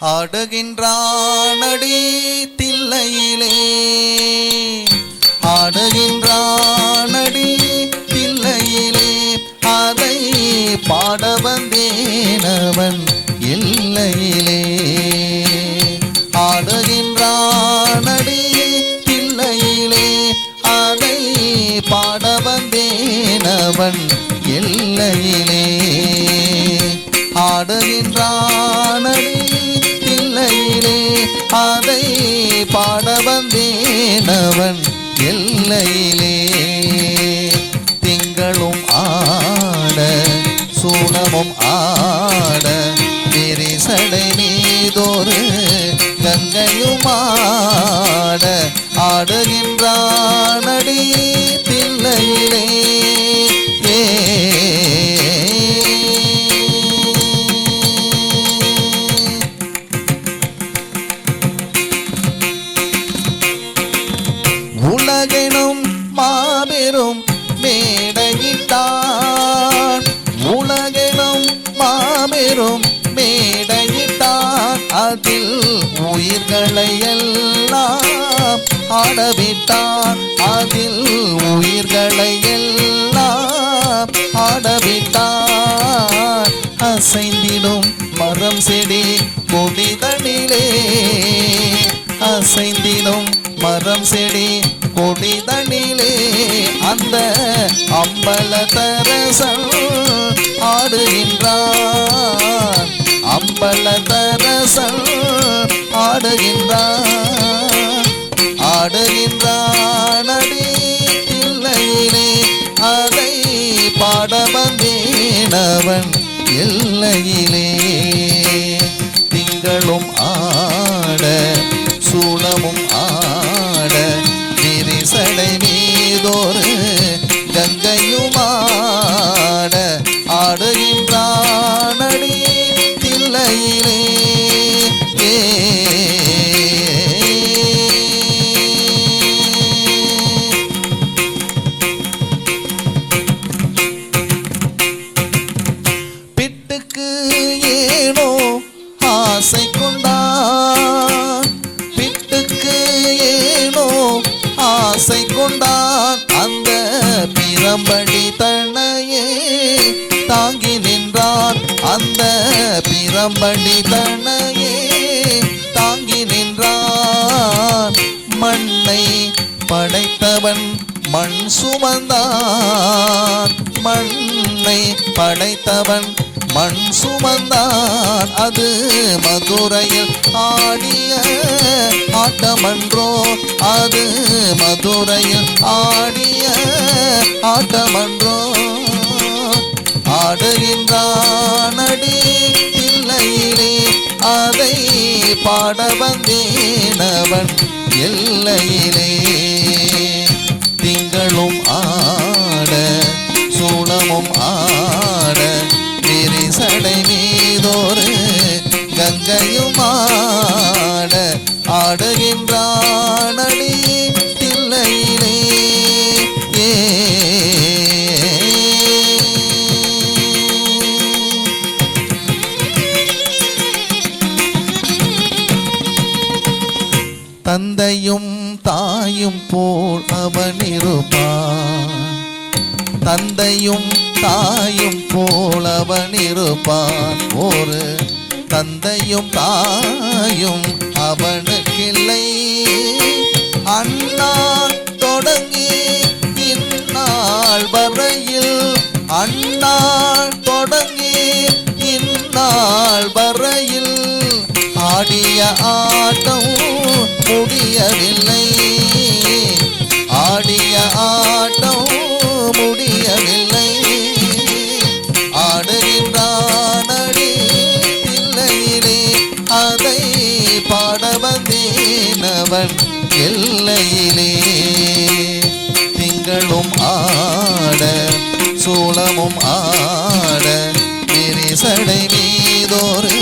ஆடுகின்றானடி தில்லையிலே. ஆடுகின்றானடி தில்லையிலே. அதை பாட வந்தேனவன் இல்லையிலே ஆடுகின்றானடி தில்லையிலே. அதை பாட வந்தேனவன் எல்லையிலே. ஆடுகின்றானடி வந்தேனவன் எல்லையிலே. திங்களும் ஆட சூனமும் ஆட விரிசடை மீதோரு கங்கையுமாட ஆட ஆடுகின்றானடி தில்லையிலே உலகினும் மாபெரும் மேடையிட்டான் உலகினும் மாபெரும் மேடையிட்டான் அதில் உயிர்களை எல்லாம் ஆடவிட்டான் அதில் உயிர்களை எல்லாம் ஆடவிட்டான் அசைந்திடும் மரம் செடி கொடிதனிலே. அசைந்திடும் மரம் செடி புனிதனிலே அந்த அம்பல தரசன் ஆடுகின்றான் அம்பல தரசன் ஆடுகின்றான் அடி இல்லையிலே அதை பாட வந்தேனவன் எல்லையிலே. திங்களும் பிரம்படி தன்னையே தாங்கி நின்றான் அந்த பிரம்படி தன்னையே தாங்கி நின்றான் மண்ணை படைத்தவன் மண் சுமந்தான் மண்ணை படைத்தவன் மண் சுமந்தான் அது மதுரையில் ஆடிய ஆட்டமன்றோ அது மதுரையில் ஆடிய ஆட்டமன்றோ? ஆடுகின்றான் அடி இல்லையிலே அதை பாட வந்தேனவன் எல்லையிலே. திங்களும் ஆட சூளமும் ஆட நெரிசடை மீதோரு கங்கையும் ஆட ஆடுகின்றானடி அவன் இருப்பான் தந்தையும் தாயும் போல் இருப்பான். ஒரு தந்தையும் தாயும் அவனுக்கில்லை. அண்ணான் தொடங்கி இந்நாள் வரையில் அண்ணாள் தொடங்கி இந்நாள் வரையில் ஆடிய ஆட்டம் முடியவில்லை. எல்லையிலே திங்களும் ஆட சோளமும் ஆட விரிசடை மீதொரு